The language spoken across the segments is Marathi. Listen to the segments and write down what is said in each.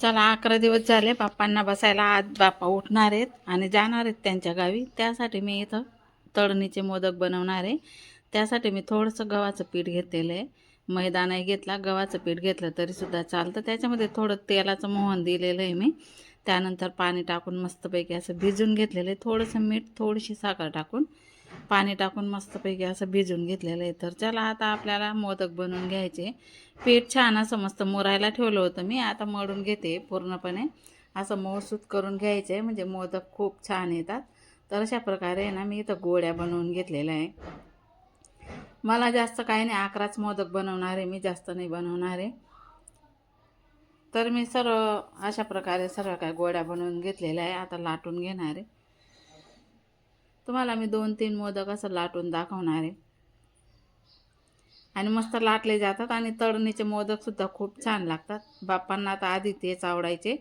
चला अकरा दिवस झाले बाप्पांना बसायला आज बाप्पा उठणार आहेत आणि जाणार आहेत त्यांच्या गावी. त्यासाठी मी इथं तळणीचे मोदक बनवणार आहे. त्यासाठी मी थोडंसं गव्हाचं पीठ घेतलेलं आहे. मैदा नाही घेतला गव्हाचं पीठ घेतलं तरीसुद्धा चालतं. त्याच्यामध्ये थोडं तेलाचं मोहन दिलेलं आहे मी. त्यानंतर पाणी टाकून मस्तपैकी असं भिजून घेतलेलं आहे. थोडंसं मीठ थोडीशी साखर टाकून पाणी टाकून मस्तपैकी असं भिजून घेतलेलं आहे. तर चला आता आपल्याला मोदक बनवून घ्यायचे. पीठ छान असं मस्त मुरायला ठेवलं होतं मी. आता मळून घेते पूर्णपणे. असं मऊसूत करून घ्यायचं. आहे म्हणजे मोदक खूप छान येतात. तर अशा प्रकारे आहे ना मी इथं गोळ्या बनवून घेतलेल्या आहे. मला जास्त काही नाही अकराच मोदक बनवणार आहे. मी जास्त नाही बनवणार आहे. तर मी सर्व अशा प्रकारे सर्व काय गोळ्या बनवून घेतलेल्या आहे. आता लाटून घेणार आहे. तुम्हाला मी दोन तीन मोदक असं लाटून दाखवणार आहे. आणि मस्त लाटले जातात आणि तळणीचे मोदकसुद्धा खूप छान लागतात. बाप्पांना आता आधी तेच आवडायचे.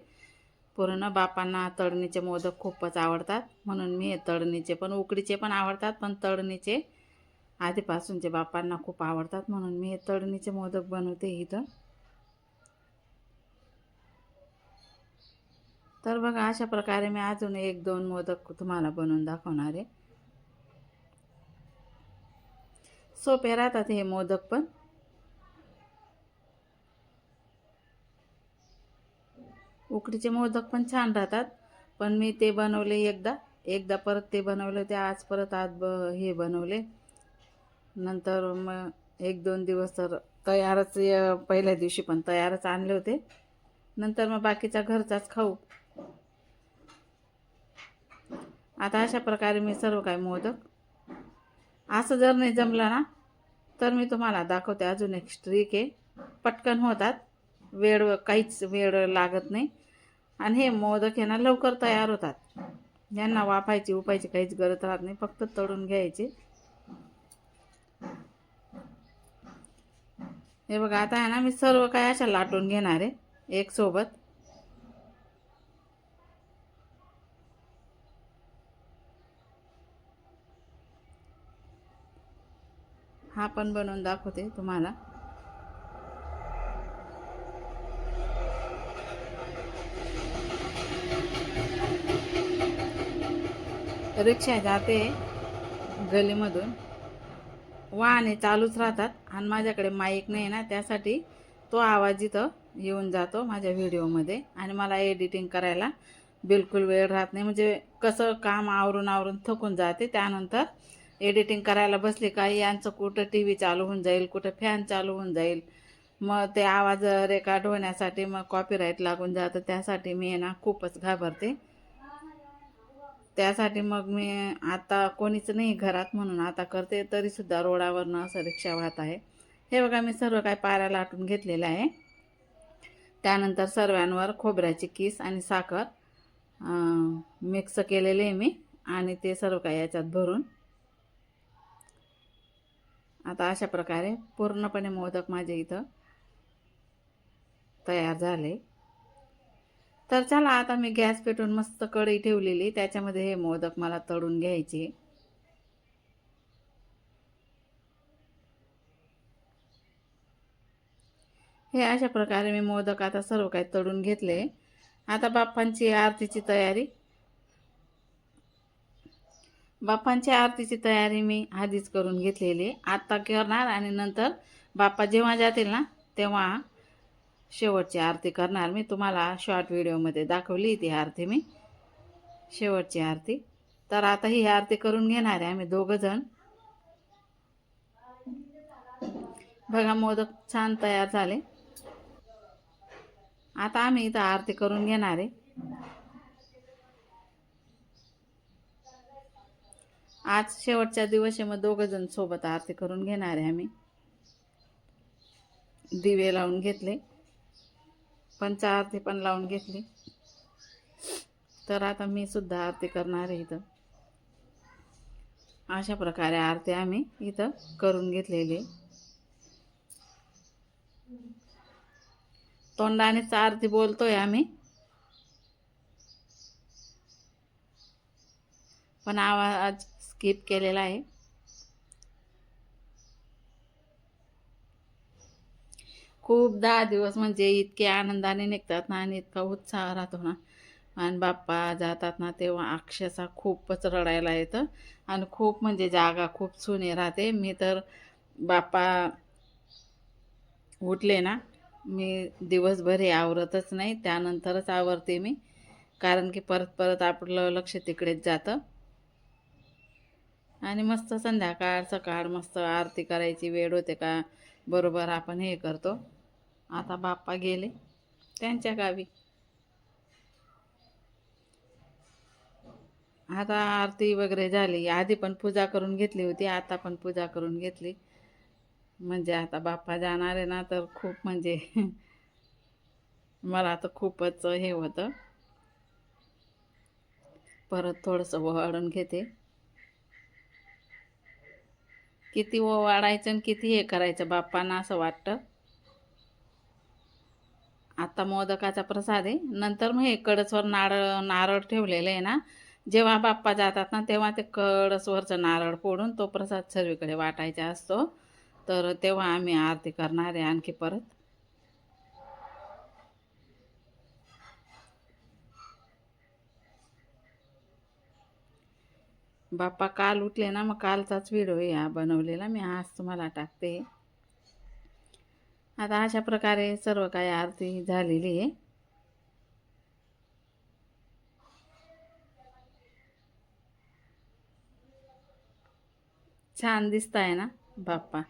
पूर्ण बापांना तळणीचे मोदक खूपच आवडतात. म्हणून मी तळणीचे पण उकडीचे पण आवडतात पण तळणीचे आधीपासूनचे बापांना खूप आवडतात. म्हणून मी हे तळणीचे मोदक बनवते इथं. तर बघा अशा प्रकारे मी अजून एक दोन मोदक तुम्हाला बनवून दाखवणार आहे. सोपे राहतात हे मोदक पण. उकडीचे मोदक पण छान राहतात पण मी ते बनवले एकदा. एकदा परत ते बनवले ते आज परत आज ब हे बनवले. नंतर मग एक दोन दिवस तर तयारच पहिल्या दिवशी पण तयारच आणले होते. नंतर मग बाकीचा घरचाच खाऊ. आता अशा प्रकारे मी सर्व काही मोदक असं जर नाही जमलं ना तर मी तुम्हाला दाखवते अजून एक स्ट्रीक आहे. पटकन होतात. वेळ काहीच वेळ लागत नाही. आणि हे मोदक आहे ना लवकर तयार होतात. यांना वाफायची उपायची काहीच गरज राहत नाही. फक्त तळून घ्यायचे. हे बघा आता आहे ना मी सर्व काय अशा लाटून घेणार आहे. एक सोबत. हा पण बनवून दाखवते तुम्हाला. रिक्षा जाते गलीमधून. वाहने चालूच राहतात आणि माझ्याकडे माईक नाही ना त्यासाठी तो आवाज इथं येऊन जातो माझ्या व्हिडिओमध्ये आणि मला एडिटिंग करायला बिलकुल वेळ राहत नाही. म्हणजे कसं काम आवरून आवरून थकून जाते त्यानंतर एडिटिंग करायला बसले का यांचं कुठं टी व्ही चालू होऊन जाईल कुठं फॅन चालू होऊन जाईल. मग ते आवाज रेकॉर्ड होण्यासाठी मग कॉपीराईट लागून जातं. त्यासाठी मी ना खूपच घाबरते. त्यासाठी मग मी आता कोणीच नाही घरात म्हणून आता करते तरीसुद्धा रोडावरनं असं रिक्षा वाहत आहे. हे बघा मी सर्व काय पाऱ्या लाटून घेतलेलं आहे. त्यानंतर सर्वांवर खोबऱ्याची किस आणि साखर मिक्स केलेले आहे मी आणि ते सर्व काय याच्यात भरून आता अशा प्रकारे पूर्णपणे मोदक माझे इथं तयार झाले. तर चला आता मी गॅस पेटून मस्त कढई ठेवलेली. त्याच्यामध्ये हे मोदक मला तळून घ्यायचे. हे अशा प्रकारे मी मोदक आता सर्व काही तळून घेतले. आता बाप्पांची आरतीची तयारी बाप्पांच्या आरतीची तयारी मी आधीच करून घेतलेली. आत्ता करणार आणि नंतर बाप्पा जेव्हा जातील ना तेव्हा शेवटची आरती करणार. मी तुम्हाला शॉर्ट व्हिडिओमध्ये दाखवली ती आरती मी. शेवटची आरती. तर आता ही आरती करून घेणार आहे आम्ही दोघं जण. बघा मोदक छान तयार झाले. आता आम्ही इथं आरती करून घेणार आहे. आज शेवटच्या दिवशी मग दोघं जण सोबत आरती करून घेणार आहे आम्ही. दिवे लावून घेतले. पंच आरती पण लावून घेतली. तर आता मी सुद्धा आरती करणार आहे इथं. अशा प्रकारे आरती आम्ही इथं करून घेतलेली. तोंडानेच आरती बोलतोय आम्ही. पण आवाज स्किप केलेला आहे. खूप दहा दिवस म्हणजे इतके आनंदाने निघतात ना आणि इतका उत्साह राहतो ना. आणि बाप्पा जातात ना तेव्हा अक्षरशः खूपच रडायला येतं. आणि खूप म्हणजे जागा खूप सुने राहते. मी तर बाप्पा उठले ना मी दिवसभर हे आवरतच नाही. त्यानंतरच आवरते मी. कारण की परत परत आपलं लक्ष तिकडेच जातं. आणि मस्त संध्याकाळ सकाळ मस्त आरती करायची वेळ होते का? बरोबर आपण हे करतो. आता बाप्पा गेले त्यांच्या गावी. आता आरती वगैरे झाली. आधी पण पूजा करून घेतली होती आता पण पूजा करून घेतली. म्हणजे आता बाप्पा जाणार आहे ना तर खूप म्हणजे मला तर खूपच हे होतं. परत थोडंसं वाढून घेते. किती व वाढायचं आणि किती हे करायचं बाप्पांना असं वाटतं. आता मोदकाचा प्रसाद आहे. नंतर मग हे कडसवर नारळ नारळ ठेवलेलं आहे ना. जेव्हा बाप्पा जातात ना तेव्हा ते कडसवरचं नारळ फोडून तो प्रसाद सर्वीकडे वाटायचा असतो. तर तेव्हा आम्ही आरती करणार आहे आणखी परत. बाप्पा काल उठले ना मग कालचाच व्हिडिओ या बनवलेला मी आज तुम्हाला टाकते. आता अशा प्रकारे सर्व काही आरती झालेली आहे. छान दिसत आहे ना बाप्पा?